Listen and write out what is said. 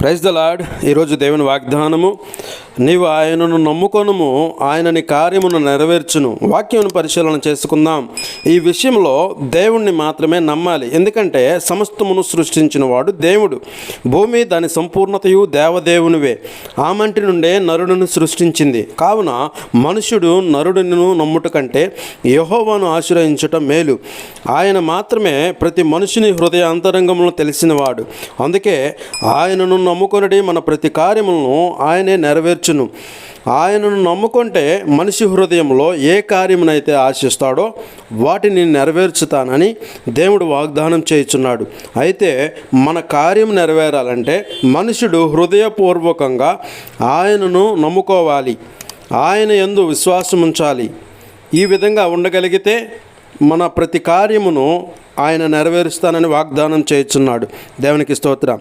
Praise the lord ఈరోజు దేవుని వాగ్దానము. నీవు ఆయనను నమ్ముకొనుము ఆయనని కార్యమును నెరవేర్చును. వాక్యమును పరిశీలన చేసుకుందాం. ఈ విషయంలో దేవుణ్ణి మాత్రమే నమ్మాలి. ఎందుకంటే సమస్తమును సృష్టించిన వాడు దేవుడు. భూమి దాని సంపూర్ణతయు దేవదేవునివే. ఆ మంటి నుండే నరుడును సృష్టించింది. కావున మనుషుడు నరుడును నమ్ముట కంటే యహోవాను ఆశ్రయించటం మేలు. ఆయన మాత్రమే ప్రతి మనుషుని హృదయ అంతరంగంలో తెలిసినవాడు. అందుకే ఆయనను నమ్ముకొనడి మన ప్రతి కార్యములను ఆయనే నెరవేర్చును ఆయనను నమ్ముకుంటే మనిషి హృదయంలో ఏ కార్యమునైతే ఆశిస్తాడో వాటిని నెరవేర్చుతానని దేవుడు వాగ్దానం చేయుచున్నాడు. అయితే మన కార్యం నెరవేరాలంటే మనుషుడు హృదయపూర్వకంగా ఆయనను నమ్ముకోవాలి. ఆయన ఎందు విశ్వాసం ఉంచాలి. ఈ విధంగా ఉండగలిగితే మన ప్రతి కార్యమును ఆయన నెరవేరుస్తానని వాగ్దానం చేయుచున్నాడు. దేవునికి స్తోత్రం.